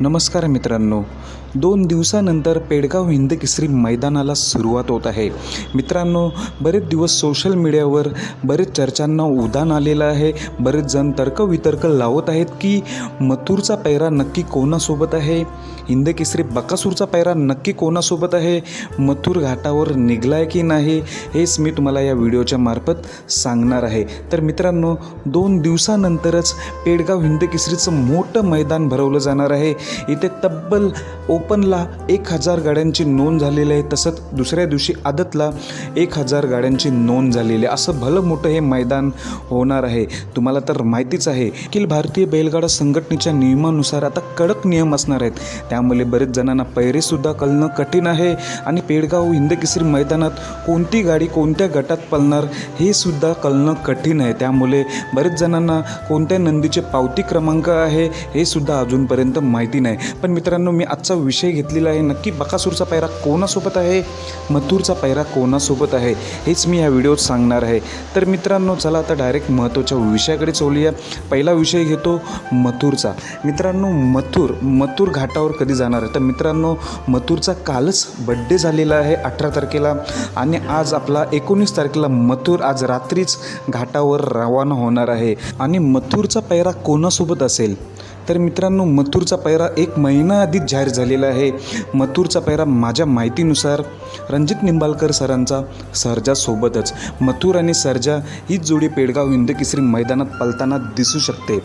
नमस्कार मित्रांनो. दोन दिवसानंतर पेडगाव हिंद केसरी मैदानाला सुरुवात होत आहे. मित्रांनो बरेच दिवस सोशल मीडियावर बरेच चर्चांना उदान आलेलं आहे. बरेच जण तर्कवितर्क लावत आहेत की मथुरचा पैरा नक्की कोणासोबत आहे? हिंद केसरी बकासूरचा पैरा नक्की कोणासोबत आहे? मथुर घाटावर निघलाय की नाही? हेच मी तुम्हाला या व्हिडिओच्या मार्फत सांगणार आहे. तर मित्रांनो दोन दिवसानंतरच पेडगाव हिंद केसरीचं मोठं मैदान भरवलं जाणार आहे. इथे तब्बल ओपनला एक हजार गाड्यांची नोंद झालेली आहे तसंच दुसऱ्या दिवशी आदतला एक हजार गाड्यांची नोंद झालेली आहे. असं भलं मोठं हे मैदान होणार आहे. तुम्हाला तर माहितीच आहे की भारतीय बैलगाडा संघटनेच्या नियमानुसार आता कडक नियम असणार आहेत. त्यामुळे बरेच जणांना पैरेसुद्धा कळणं कठीण आहे आणि पेडगाव हिंदकेसरी मैदानात कोणती गाडी कोणत्या गटात पळणार हे सुद्धा कळणं कठीण आहे. त्यामुळे बरेच जणांना कोणत्या नंदीचे पावती क्रमांक आहे हे सुद्धा अजूनपर्यंत माहिती नाही. पण मित्रांनो मी आजचा विषय घेतलेला आहे. नक्की बकासूरचा पैरा कोणासोबत आहे? मथुरचा पैरा कोणासोबत आहे? हेच मी या व्हिडिओत सांगणार आहे. तर मित्रांनो चला आता डायरेक्ट महत्त्वाच्या विषयाकडे चोलूया. पहिला विषय घेतो मथुरचा. मित्रांनो मथुर मथुर घाटावर कधी जाणार आहे? तर मित्रांनो मथुरचा कालच बड्डे झालेला आहे अठरा तारखेला. आणि आज आपला एकोणीस तारखेला मथुर आज रात्रीच घाटावर रवाना होणार आहे. आणि मथुरचा पैरा कोणासोबत असेल? तर मित्रांनो मथुरचा पैरा एक महिना आधीच जाहीर झालेला आहे. मथुरचा पैरा माझ्या माहितीनुसार रणजित निंबाळकर सरांचा सर्जासोबतच मथुर आणि सर्जा हीच जोडी पेडगाव हिंदकेसरी मैदानात पलताना दिसू शकते.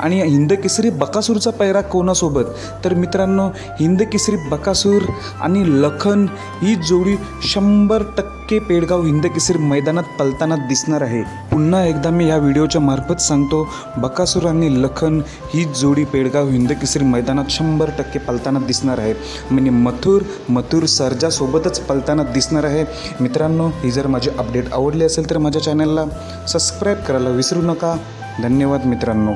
आणि हिंदकेसरी बकासूरचा पैरा कोणासोबत? तर मित्रांनो हिंदकेसरी बकासूर आणि लखन ही जोडी शंभर टक्के पेडगाव हिंदकेसरी मैदानात पलताना दिसणार आहे. पुन्हा एकदा मी ह्या व्हिडिओच्या मार्फत सांगतो बकासूर आणि लखन ही जोडी पेडगाव हिंदकेसरी मैदानात शंभर टक्के पलताना दिसणार आहे. म्हणजे मथुर मथुर सर्जासोबतच पलताना दिसणार आहे. मित्रांनो ही जर माझी अपडेट आवडली असेल तर माझ्या चॅनलला सबस्क्राईब करायला विसरू नका. धन्यवाद मित्रांनो.